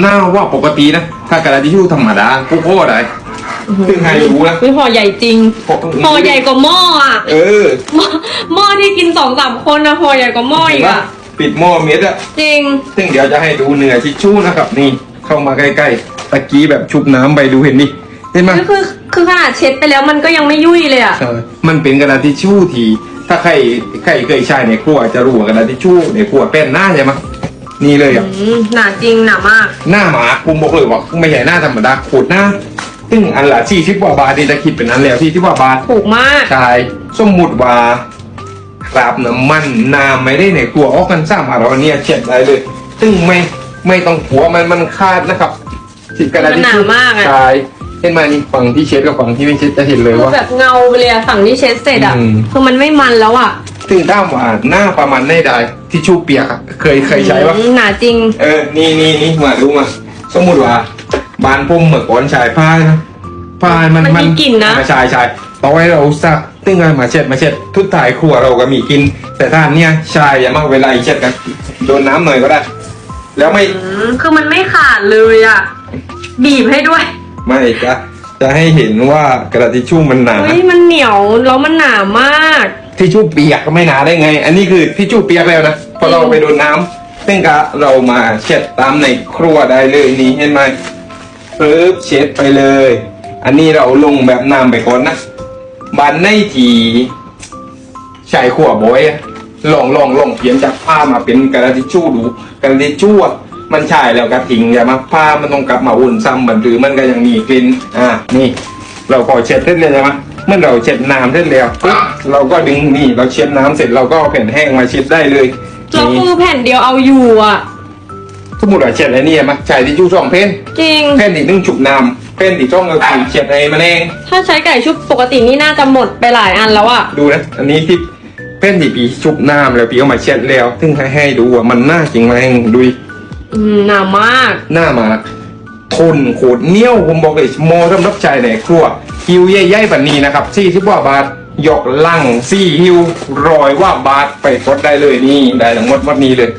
หน้าว่าปกตินะ ถ้ากระดาษทิชชู่ธรรมดากูโคตรได้ซึ่งใครรู้นะ วิห่อใหญ่จริงห่อใหญ่กว่าหม้ออะเออหม้อหม้อที่กินสองสามคนนะห่อใหญ่กว่าหม้ออีกอะปิดหม้อเม็ดอะจริง ซึ่งเดี๋ยวจะให้ดูเนื้อทิชชู่นะครับ นี่เข้ามาใกล้ๆตะกี้แบบชุบน้ำไปดูเห็นดิเห็นไหมก็คือคือขนาดเช็ดไปแล้วมันก็ยังไม่ยุ่ยเลยอะ ใช่มันเป็นกระดาษทิชชู่ที่ถ้าใครใครเคยใช้ในครัวจะรู้ว่ากระดาษทิชชู่ในครัวเป็นหน้าใช่ไหม นี่เลยอะอืมหนาจริงหนามากหน้าหมาผมบอกเลยว่าไม่ใช่หน้าธรรมดาขูดหน้าซึ่งอันละที่สิบกว่าบาทนี่จะคิดเป็นอันแล้วที่สิบกว่าบาทถูกมาก ใช่สมมุติว่าคราบน้ำมันน้ำไม่ได้ในครัวออกกันสร้างมาเราเนี่ยเช็ดได้เลย ซึ่งไม่ไม่ต้องหัวมันมันคาดนะครับที่กระดาษทิชชู่มันหนามากอะ ใช่เห็นไหมนี่ฝั่งที่เช็ดกับฝั่งที่ไม่เช็ดจะเห็นเลยคือว่า แบบเงาไปเลยอะฝั่งที่เช็ดเสร็จอะ อืม คือมันไม่มันแล้วอะ ซึ่งถ้าว่าหน้าประมาณได้ได้ที่ชู่เปียกอะเคยเคยใช้ปะอืมหนาจริง เออ นี่นี่นี่มาดูมา สมมุติว่าบ้านพุ่มเมื่อก่อนชายผ้านะผ้ามันมันมีกลิ่นนะอ่าใช่ใช่ต่อให้เราซักตึ้งอะไรมาเช็ดมาเช็ดทุกถ่ายครัวเราก็มีกิน แต่ถ้าอันเนี้ยชายอย่ามากเวลาอีเช็ดกันโดนน้ำหน่อยก็ได้ แล้วไม่อืมคือมันไม่ขาดเลยอะ บีบให้ด้วย ไม่จะจะให้เห็นว่ากระดาษทิชชู่มันหนาเฮ้ยมันเหนียวแล้วมันหนามาก ทิชชู่เปียกก็ไม่หนาได้ไง อันนี้คือทิชชู่เปียกแล้วนะพอเราไปโดนน้ำซึ่งก็เรามาเช็ดตามในครัวได้เลยนี่เห็นไหมปึ๊บเช็ดไปเลย อันนี้เราลงแบบน้ำไปก่อนนะบันในทีใช้ขวบอยอะลองลองลองเปลี่ยนจากผ้ามาเป็นกระดาษทิชชู่ดูกระดาษทิชชู่มันใช่แล้วก็ทิ้งอย่ามาผ้ามันต้องกลับมาอุ่นซ้ำบันหรือมันก็ยังมีกลิ่นอ่านี่ เราพอเช็ดเสร็จเลยใช่ไหม เมื่อเราเช็ดน้ำเสร็จแล้วปุ๊บเราก็ดึงนี่เราเช็ดน้ำเสร็จเราก็เอาแผ่นแห้งมาเช็ดได้เลยแล้วนี่คือแผ่นเดียวเอาอยู่อะ สมมติว่าเช็ดไอ้นี่มาใช้ทิชชู่สองเพ่นจริง เพ่นที่นึ่งฉุบน้ำเพ่นที่ต้องก็คือเช็ดในมันเองถ้าใช้ไก่ชุบปกตินี่น่าจะหมดไปหลายอันแล้วอะ ดูนะอันนี้ที่เพ่นที่ปีชุบน้ำแล้วปีเอามาเช็ดแล้วซึ่งให้ให้ดูว่ามันน่าจริงไหมดูดิอืมหนามาก หน้ามา ทนโขดเหนี้ยวผมบอกเลยโมสำหรับใจในครัวฮิวใหญ่ๆแบบนี้นะครับซี่สิบว่าบาทยกลังซี่ฮิวรอยว่าบาทไปกดได้เลยนี่ได้ทั้งหมดหมดนี้เลย